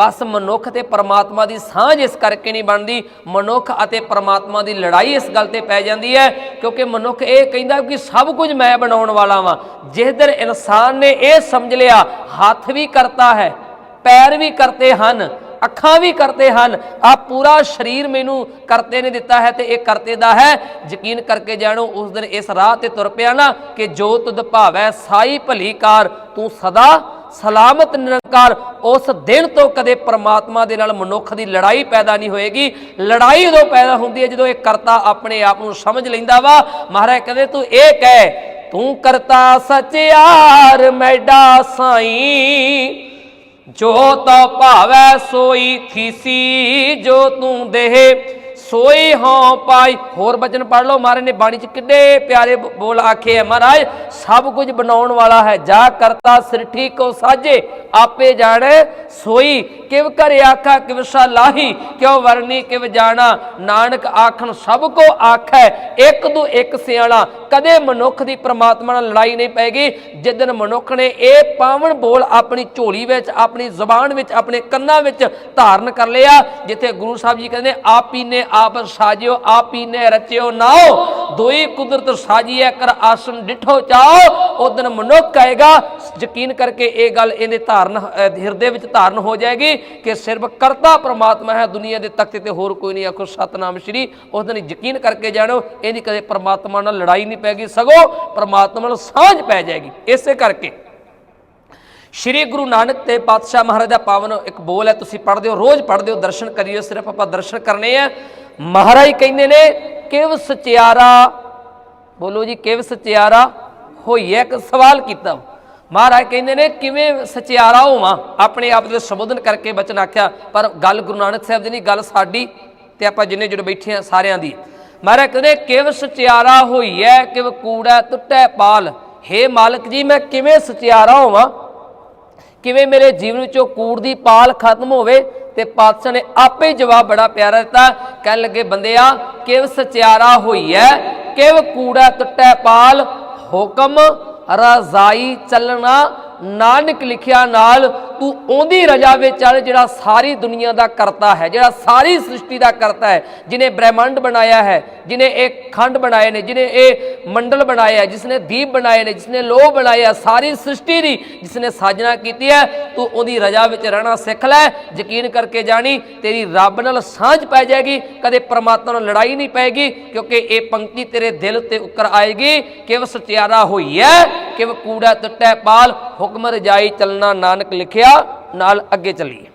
ਬਸ ਮਨੁੱਖ ਤੇ ਪਰਮਾਤਮਾ ਦੀ ਸਾਂਝ ਇਸ ਕਰਕੇ ਨਹੀਂ ਬਣਦੀ। ਮਨੁੱਖ ਅਤੇ ਪਰਮਾਤਮਾ ਦੀ ਲੜਾਈ ਇਸ ਗੱਲ ਤੇ ਪੈ ਜਾਂਦੀ ਹੈ, ਕਿਉਂਕਿ ਮਨੁੱਖ ਇਹ ਕਹਿੰਦਾ ਕਿ ਸਭ ਕੁਝ ਮੈਂ ਬਣਾਉਣ ਵਾਲਾ ਵਾਂ। ਜਿਸ ਦਿਨ ਇਨਸਾਨ ਨੇ ਇਹ ਸਮਝ ਲਿਆ, ਹੱਥ ਵੀ ਕਰਤਾ ਹੈ, ਪੈਰ ਵੀ ਕਰਤੇ ਹਨ, ਅੱਖਾਂ ਵੀ ਕਰਤੇ ਹਨ ਆ ਪੂਰਾ ਸਰੀਰ ਮੈਨੂੰ ਕਰਤੇ ਨੇ ਦਿੱਤਾ ਹੈ ਤੇ ਇਹ ਕਰਤੇ ਦਾ ਹੈ। ਯਕੀਨ ਕਰਕੇ ਜਾਣੋ, ਉਸ ਦਿਨ ਇਸ ਰਾਹ ਤੇ ਤੁਰ ਪਿਆ ਨਾ ਕਿ ਜੋ ਤੁਧ ਭਾਵੈ ਸਾਈ ਭਲੀ ਕਾਰ ਤੂੰ ਸਦਾ ਸਲਾਮਤ ਨਿਰੰਕਾਰ ਉਸ ਦਿਨ ਤੋਂ ਕਦੇ ਪ੍ਰਮਾਤਮਾ ਦੇ ਨਾਲ ਮਨੁੱਖ ਦੀ ਲੜਾਈ ਪੈਦਾ ਨਹੀਂ ਹੋਏਗੀ। ਲੜਾਈ ਉਦੋਂ ਪੈਦਾ ਹੁੰਦੀ ਹੈ, ਜਦੋਂ ਇਹ ਕਰਤਾ ਆਪਣੇ ਆਪ ਨੂੰ ਸਮਝ ਲੈਂਦਾ ਵਾ, ਮਹਾਰਾਜ ਕਹਿੰਦੇ, ਤੂੰ ਇਹ ਕਹਿ, ਤੂੰ ਕਰਤਾ ਸਚਿਆਰ ਮੈਡਾ ਸਾਈ। ਜੋ ਤੋ ਭਾਵੈ ਸੋਈ ਥੀਸੀ ਜੋ ਤੂੰ ਦੇਹ ਸੋਈ ਹਾਂ ਪਾਈ। ਹੋਰ ਬਚਨ ਪੜ ਲਓ ਮਹਾਰਾਜ ਨੇ ਬਾਣੀ ਚ ਕਿੰਨੇ ਪਿਆਰੇ ਬੋਲ ਆਖੇ ਹੈ ਮਹਾਰਾਜ, ਸਭ ਕੁਝ ਬਣਾਉਣ ਵਾਲਾ ਹੈ। ਜਾ ਕਰਤਾ ਸਿਰਠੀ ਕੋ ਸਾਜੇ। ਆਪੇ ਜਾਣੇ, ਸੋਈ। ਕਿਵ ਕਰ ਆਖਾ, ਕਿਵ ਲਾਹੀ। ਕਿਉ ਵਰਨੀ, ਕਿਵ ਜਾਣਾ। ਨਾਨਕ ਆਖਣ ਸਭ ਕੋ ਆਖੈ। ਇੱਕ ਦੋ ਇੱਕ ਸਿਆਣਾ। ਕਦੇ ਮਨੁੱਖ ਦੀ ਪ੍ਰਮਾਤਮਾ ਨਾਲ ਲੜਾਈ ਨਹੀਂ ਪੈਗੀ ਜਿੱਦਨ ਮਨੁੱਖ ਨੇ ਇਹ ਪਾਵਨ ਬੋਲ ਆਪਣੀ ਝੋਲੀ ਵਿੱਚ, ਆਪਣੀ ਜ਼ੁਬਾਨ ਵਿੱਚ, ਆਪਣੇ ਕੰਨਾਂ ਵਿੱਚ ਧਾਰਨ ਕਰ ਲਿਆ, ਜਿੱਥੇ ਗੁਰੂ ਸਾਹਿਬ ਜੀ ਕਹਿੰਦੇ, ਆਪ ਹੀ ਨੇ ਆਪ ਸਾਜਿਓ, ਆਪ ਹੀ ਨੇ ਰਚਿਓ ਨਾਓ। ਦੋਈ ਕੁਦਰਤ ਸਾਜੀਐ, ਕਰ ਆਸਨ ਡਿਠੋ ਚਾਓ। ਉਦਨ ਮਨੁੱਖ ਕਹੇਗਾ ਯਕੀਨ ਕਰਕੇ ਇਹ ਗੱਲ ਇਹਦੇ ਧਾਰਨ ਹਿਰਦੇ ਵਿੱਚ ਧਾਰਨ ਹੋ ਜਾਏਗੀ ਕਿ ਸਿਰਫ ਕਰਤਾ ਪ੍ਰਮਾਤਮਾ ਹੈ, ਦੁਨੀਆ ਦੇ ਤਖ਼ਤ ਤੇ ਹੋਰ ਕੋਈ ਨਹੀਂ। ਆਖੋ, ਸਤਨਾਮ ਸ਼੍ਰੀ ਉਸ ਦਿਨ ਯਕੀਨ ਕਰਕੇ ਜਾਣੋ ਇਹਦੀ ਕਦੇ ਪ੍ਰਮਾਤਮਾ ਨਾਲ ਲੜਾਈ ਨਹੀਂ ਪੈਗੀ ਸਗੋਂ ਪ੍ਰਮਾਤਮਾ ਨਾਲ ਸਾਂਝ ਪੈ ਜਾਏਗੀ। ਇਸੇ ਕਰਕੇ ਸ਼੍ਰੀ ਗੁਰੂ ਨਾਨਕ ਤੇ ਪਾਤਸ਼ਾਹ ਮਹਾਰਾਜ ਦਾ ਪਾਵਨ ਇੱਕ ਬੋਲ ਹੈ, ਤੁਸੀਂ ਪੜ੍ਹਦੇ ਹੋ, ਰੋਜ਼ ਪੜ੍ਹਦੇ ਹੋ, ਦਰਸ਼ਨ ਕਰੀਏ, ਸਿਰਫ ਆਪਾਂ ਦਰਸ਼ਨ ਕਰਨੇ ਆ। ਮਹਾਰਾਜ ਕਹਿੰਦੇ ਨੇ, ਕਿਵ ਸਚਿਆਰਾ, ਬੋਲੋ ਜੀ, ਕਿਵ ਸਚਿਆਰਾ, ਹੋਈ ਹੈ ਇੱਕ ਸਵਾਲ ਕੀਤਾ। ਮਹਾਰਾਜ ਕਹਿੰਦੇ ਨੇ, ਕਿਵੇਂ ਸਚਿਆਰਾ ਹੋਵਾਂ? ਆਪਣੇ ਆਪ ਦੇ ਸੰਬੋਧਨ ਕਰਕੇ ਬਚਨ ਆਖਿਆ, ਪਰ ਗੱਲ ਗੁਰੂ ਨਾਨਕ ਸਾਹਿਬ ਦੀ ਨਹੀਂ, ਗੱਲ ਸਾਡੀ ਤੇ ਆਪਾਂ ਜਿੰਨੇ ਜੁੜ ਬੈਠੇ ਆ ਸਾਰਿਆਂ ਦੀ। ਮਹਾਰਾਜ ਕਹਿੰਦੇ ਕਿਵ ਸਚਿਆਰਾ ਹੋਈਐ, ਕਿਵ ਕੂੜਾ ਟੁੱਟੈ ਪਾਲ। ਹੇ ਮਾਲਕ ਜੀ, ਮੈਂ ਕਿਵੇਂ ਸਚਿਆਰਾ ਹੋਵਾਂ? ਕਿਵੇਂ ਮੇਰੇ ਜੀਵਨ ਵਿੱਚੋਂ ਕੂੜ ਦੀ ਪਾਲ ਖਤਮ ਹੋਵੇ ਤੇ ਪਾਤਸ਼ਾਹ ਨੇ ਆਪੇ ਜਵਾਬ ਬੜਾ ਪਿਆਰਾ ਦਿੱਤਾ। ਕਹਿਣ ਲੱਗੇ, ਬੰਦਿਆ, ਕਿਵ ਸਚਿਆਰਾ ਹੋਈ ਹੈ ਕਿਵ ਕੂੜਾ ਟੁੱਟੈ ਪਾਲ? ਹੁਕਮ ਰਜ਼ਾਈ ਚੱਲਣਾ, ਨਾਨਕ ਲਿਖਿਆ ਨਾਲ ਤੂੰ ਉਹਦੀ ਰਜਾ ਵਿੱਚ ਚੱਲ ਜਿਹੜਾ ਸਾਰੀ ਦੁਨੀਆ ਦਾ ਕਰਤਾ ਹੈ, ਜਿਹੜਾ ਸਾਰੀ ਸ੍ਰਿਸ਼ਟੀ ਦਾ ਕਰਤਾ ਹੈ ਜਿਨੇ ਬ੍ਰਹਿਮੰਡ ਬਣਾਇਆ ਹੈ ਜਿਨੇ ਇਹ ਖੰਡ ਬਣਾਏ ਨੇ ਜਿਨੇ ਇਹ ਮੰਡਲ ਬਣਾਇਆ ਜਿਸਨੇ ਦੀਪ ਬਣਾਏ ਨੇ, ਜਿਸਨੇ ਲੋਹ ਬਣਾਇਆ ਸਾਰੀ ਸ੍ਰਿਸ਼ਟੀ ਦੀ ਜਿਸਨੇ ਸਾਜਨਾ ਕੀਤੀ ਹੈ, ਤੂੰ ਉਹਦੀ ਰਜਾ ਵਿੱਚ ਰਹਿਣਾ ਸਿੱਖ ਲੈ, ਯਕੀਨ ਕਰਕੇ ਜਾਣੀ, ਤੇਰੀ ਰੱਬ ਨਾਲ ਸਾਂਝ ਪੈ ਜਾਏਗੀ, ਕਦੇ ਪਰਮਾਤਮਾ ਨਾਲ ਲੜਾਈ ਨਹੀਂ ਪੈਗੀ ਕਿਉਂਕਿ ਇਹ ਪੰਕਤੀ ਤੇਰੇ ਦਿਲ ਤੇ ਉੱਕਰ ਆਏਗੀ ਕਿਵ ਸਤਿਆਰਾ ਹੋਈ ਹੈ। ਕਿਵ ਕੂੜਾ ਟੁੱਟੈ ਪਾਲ ਹੁਕਮ ਰਜਾਈ ਚਲਣਾ ਨਾਨਕ ਲਿਖਿਆ ਨਾਲ ਅੱਗੇ ਚੱਲੀਏ।